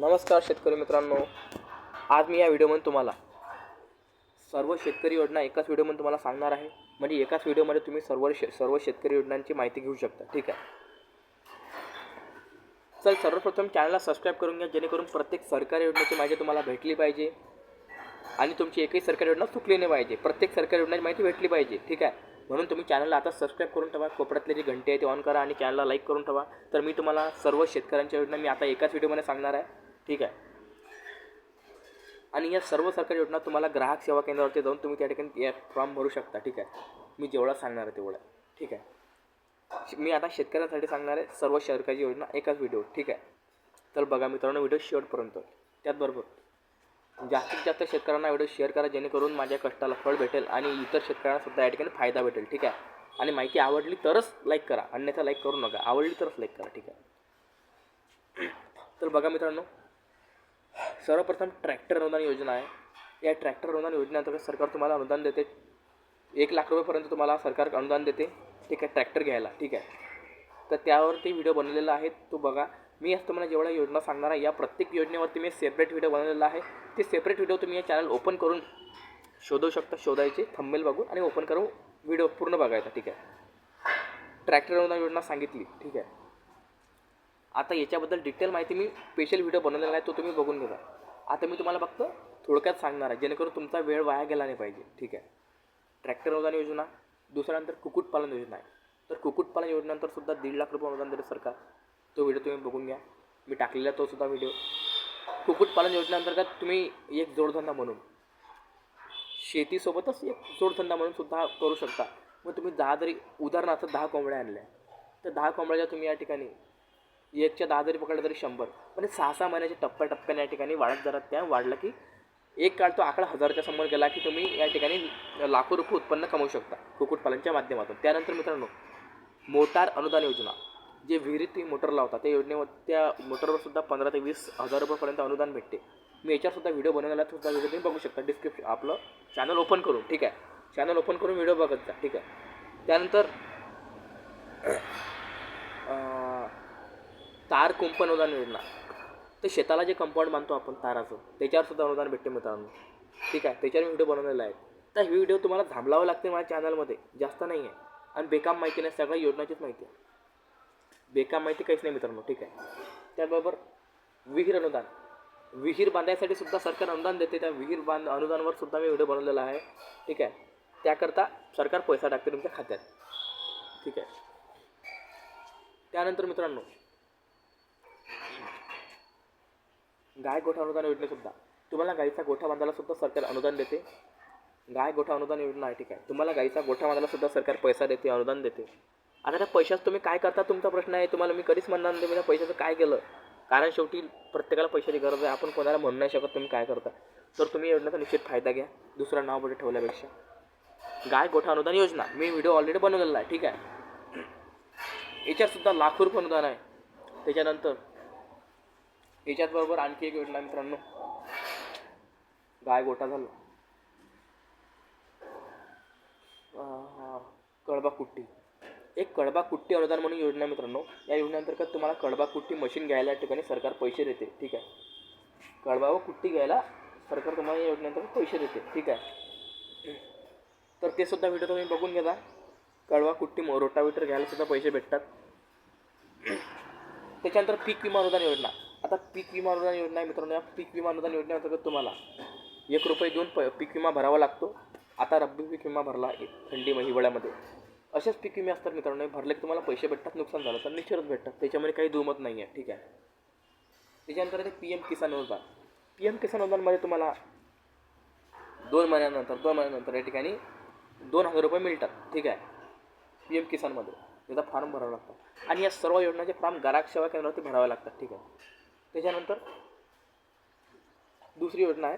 नमस्कार शेतकरी मित्रांनो. आज मी या व्हिडिओमध्ये तुम्हाला सर्व शेतकरी योजना एकाच व्हिडिओमध्ये तुम्हाला सांगणार आहे. म्हणजे एकाच व्हिडिओमध्ये तुम्ही सर्व शे सर्व शेतकरी योजनांची माहिती घेऊ शकता. ठीक आहे? चल सर्वप्रथम चॅनलला सबस्क्राईब करून घ्या. जेणेकरून प्रत्येक सरकारी योजनेची माहिती तुम्हाला भेटली पाहिजे. आणि तुमची एकही सरकारी योजना चुकली नाही पाहिजे. प्रत्येक सरकारी योजनाची माहिती भेटली पाहिजे. ठीक आहे? म्हणून तुम्ही चॅनलला आता सबस्क्राईब करून ठेवा. कोपऱ्यातली जी घंटी आहे ती ऑन करा आणि चॅनलला लाईक करून ठेवा. तर मी तुम्हाला सर्व शेतकऱ्यांच्या योजना मी आता एकाच व्हिडिओमध्ये सांगणार आहे. ठीक आहे. आणि या सर्व सरकारी योजना तुम्हाला ग्राहक सेवा केंद्रावरती जाऊन तुम्ही त्या ठिकाणी या फॉर्म भरू शकता. ठीक आहे. मी जेवढा सांगणार आहे तेवढं. ठीक आहे. मी आता शेतकऱ्यांसाठी सांगणार आहे सर्व सरकारी योजना एकाच व्हिडिओ ठीक आहे. तर बघा मित्रांनो व्हिडिओ शेवटपर्यंत त्याचबरोबर जास्तीत जास्त शेतकऱ्यांना व्हिडिओ शेअर करा जेणेकरून माझ्या कष्टाला फळ भेटेल आणि इतर शेतकऱ्यांना सुद्धा या ठिकाणी फायदा भेटेल. ठीक आहे. आणि माहिती आवडली तरच लाईक करा. अन्यथा लाईक करू नका. आवडली तरच लाईक करा. ठीक आहे. तर बघा मित्रांनो सर्वप्रथम ट्रॅक्टर अनुदान योजना आहे. या ट्रॅक्टर अनुदान योजनेअंतर्गत सरकार तुम्हाला अनुदान देते. एक लाख रुपयेपर्यंत तुम्हाला सरकार अनुदान देते. ठीक आहे ट्रॅक्टर घ्यायला. ठीक आहे. तर त्यावरती व्हिडिओ बनवलेला आहे. तो बघा. मी आज तुम्हाला जेवढ्या योजना सांगणार आहे या प्रत्येक योजनेवरती मी सेपरेट व्हिडिओ बनवलेला आहे. ते सेपरेट व्हिडिओ तुम्ही या चॅनल ओपन करून शोधू शकता. शोधायचे थंबेल बघून आणि ओपन करून व्हिडिओ पूर्ण बघायचा. ठीक आहे. ट्रॅक्टर अनुदान योजना सांगितली. ठीक आहे. आता याच्याबद्दल डिटेल माहिती मी स्पेशल व्हिडिओ बनवलेला आहे तो तुम्ही बघून घ्या. आता मी तुम्हाला फक्त थोडक्यात सांगणार आहे जेणेकरून तुमचा वेळ वाया गेला नाही पाहिजे. ठीक आहे? ट्रॅक्टर अनुदान योजना दुसऱ्यानंतर कुक्कुटपालन योजना आहे. तर कुक्कुटपालन योजनेनंतर सुद्धा दीड लाख रुपये अनुदान देते सरकार. तो व्हिडिओ तुम्ही बघून घ्या. मी टाकलेला तो सुद्धा व्हिडिओ कुक्कुटपालन योजनेअंतर्गत तुम्ही एक जोडधंदा म्हणून शेतीसोबतच एक जोडधंदा म्हणून सुद्धा करू शकता. मग तुम्ही दहा जरी उदाहरणार्थ दहा कोंबड्या आणल्या तर दहा कोंबड्याच्या तुम्ही या ठिकाणी एकच्या दहा जरी पकडलं तरी शंभर. म्हणजे सहा सहा महिन्याच्या टप्प्याटप्प्याने या ठिकाणी वाढत जरा त्या वाढलं की एक काळ तो आकडा हजारच्या समोर गेला की तुम्ही या ठिकाणी लाखो रुपये उत्पन्न कमवू शकता कुक्कुटपालनच्या माध्यमातून. त्यानंतर मित्रांनो मोटार अनुदान योजना. जे विहिरीत मोटर लावता त्या योजनेवर त्या मोटरवर सुद्धा पंधरा ते वीस हजार रुपयापर्यंत अनुदान भेटते. मी याच्यावरसुद्धा व्हिडिओ बनवलेला सुद्धा व्हिडिओ तुम्ही बघू शकता. डिस्क्रिप्शन आपलं चॅनल ओपन करून ठीक आहे? चॅनल ओपन करून व्हिडिओ बघत जा ठीक आहे? त्यानंतर तार कुंपण अनुदान योजना. तर शेताला जे कंपाऊंड बांधतो आपण ताराचं त्याच्यावर सुद्धा अनुदान भेटते मित्रांनो. ठीक आहे? त्याच्यावर मी व्हिडिओ बनवलेला आहे. तर हे व्हिडिओ तुम्हाला थांबलावं लागते माझ्या चॅनलमध्ये जास्त नाही आहे. आणि बेकाम माहिती नाही सगळ्या योजनाचीच माहिती आहे. बेकाम माहिती काहीच नाही मित्रांनो ठीक आहे? त्याबरोबर विहीर अनुदान. विहीर बांधायसाठी सुद्धा सरकार अनुदान देते. त्या विहीर बांध अनुदानवर सुद्धा मी व्हिडिओ बनवलेला आहे. ठीक आहे? त्याकरता सरकार पैसा टाकते तुमच्या खात्यात. ठीक आहे? त्यानंतर मित्रांनो गाय गोठा अनुदान योजनेसुद्धा तुम्हाला गाईचा गोठा बांधायला सुद्धा सरकार अनुदान देते. गाय गोठा अनुदान योजना आहे ठीक आहे. तुम्हाला गाईचा गोठा बांधायला सुद्धा सरकार पैसा देते अनुदान देते. आता त्या पैशात तुम्ही काय करता तुमचा प्रश्न आहे. तुम्हाला मी कधीच म्हणणार नाही त्या पैशाचं काय केलं? कारण शेवटी प्रत्येकाला पैशाची गरज आहे. आपण कोणाला म्हणू नाही शकत तुम्ही काय करता. तर तुम्ही योजनेचा निश्चित फायदा घ्या. दुसरं नाव पुढे ठेवल्यापेक्षा. गाय गोठा अनुदान योजना. मी व्हिडिओ ऑलरेडी बनवलेला आहे ठीक आहे. याच्यातसुद्धा लाखो रुपये अनुदान आहे. त्याच्यानंतर याच्याचबरोबर आणखी एक योजना मित्रांनो. गाय गोटा झालं. कळबा कुट्टी एक कळबा कुट्टी अनुदान म्हणून योजना मित्रांनो. या योजनेअंतर्गत तुम्हाला कळबा कुट्टी मशीन घ्यायला या ठिकाणी सरकार पैसे देते. ठीक आहे? कळबा व कुट्टी घ्यायला सरकार तुम्हाला या योजनेअंतर्गत पैसे देते. ठीक आहे? तर ते सुद्धा व्हिडिओ तुम्ही बघून घेता. कळवा कुट्टी रोटावेटर घ्यायला सुद्धा पैसे भेटतात. त्याच्यानंतर पीक विमा अनुदान योजना. आता पीक विमा अनुदान योजना आहे मित्रांनो. या पीक विमा अनुदान योजनेअंतर्गत तुम्हाला एक रुपये देऊन प पीक विमा भरावा लागतो. आता रब्बी पीक विमा भरला एक थंडी मग हिवाळ्यामध्ये असेच पीक विमे असतात मित्रांनो भरले की तुम्हाला पैसे भेटतात नुकसान झालं तर निश्चितच भेटतात. त्याच्यामध्ये काही दुमत नाही आहे ठीक आहे. त्याच्यानंतर ते पी एम किसान अनुदान पी एम किसान अनुदानमध्ये तुम्हाला दोन महिन्यानंतर दोन महिन्यानंतर या ठिकाणी दोन हजार रुपये मिळतात ठीक आहे. पी एम किसानमध्ये. त्याचा फॉर्म भरावा लागतो. आणि या सर्व योजनाचे फॉर्म ग्राहक सेवा केंद्रावरती भरावे लागतात ठीक आहे. त्याच्यानंतर दुसरी योजना आहे.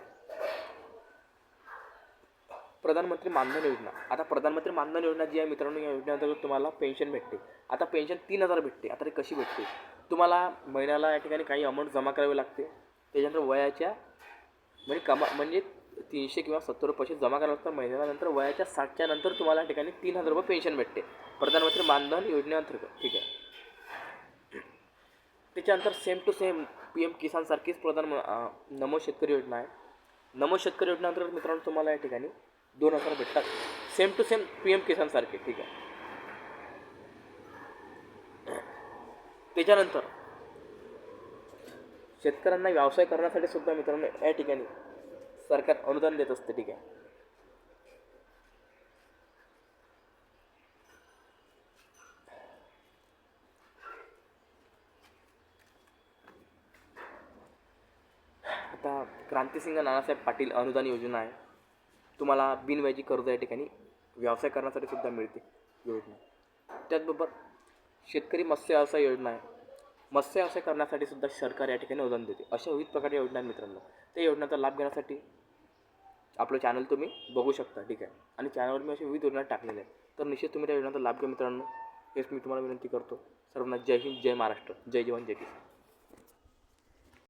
प्रधानमंत्री मानधन योजना. आता प्रधानमंत्री मानधन योजना जी आहे मित्रांनो या योजनेअंतर्गत तुम्हाला पेन्शन भेटते. आता पेन्शन तीन हजार भेटते. आता ती कशी भेटते? तुम्हाला महिन्याला या ठिकाणी काही अमाऊंट जमा करावी लागते. त्याच्यानंतर वयाच्या म्हणजे कमा म्हणजे तीनशे किंवा सत्तर रुपये पैसे जमा करावं लागतात. महिन्यानंतर वयाच्या साठच्या नंतर तुम्हाला या ठिकाणी तीन हजार रुपये पेन्शन भेटते. प्रधानमंत्री मानधन योजनेअंतर्गत. ठीक आहे. त्याच्यानंतर same to same P M किसानसारखीच प्रधान नमो शेतकरी योजना आहे. नमो शेतकरी योजनेअंतर्गत मित्रांनो तुम्हाला या ठिकाणी दोन हजार भेटतात. Same to same P M किसानसारखे ठीक आहे. त्याच्यानंतर शेतकऱ्यांना व्यवसाय करण्यासाठी सुद्धा मित्रांनो या ठिकाणी सरकार अनुदान देत असते ठीक आहे. आता क्रांतिसिंग नानासाहेब पाटील अनुदान योजना आहे. तुम्हाला बिनव्याजी कर्ज या ठिकाणी व्यवसाय करण्यासाठी सुद्धा मिळते योजना. त्याचबरोबर शेतकरी मत्स्य व्यवसाय योजना आहे. मत्स्य व्यवसाय करण्यासाठी सुद्धा सरकार या ठिकाणी अनुदान देते. अशा विविध प्रकारच्या योजना आहेत मित्रांनो. त्या योजनाचा लाभ घेण्यासाठी आपलं चॅनल तुम्ही बघू शकता. ठीक आहे. आणि चॅनलवर मी असे विविध योजना टाकलेल्या आहेत. तर निश्चित तुम्ही त्या योजनाचा लाभ घ्या मित्रांनो. हेच मी तुम्हाला विनंती करतो. सर्वांना जय हिंद जय महाराष्ट्र. जय जवान जय किसान.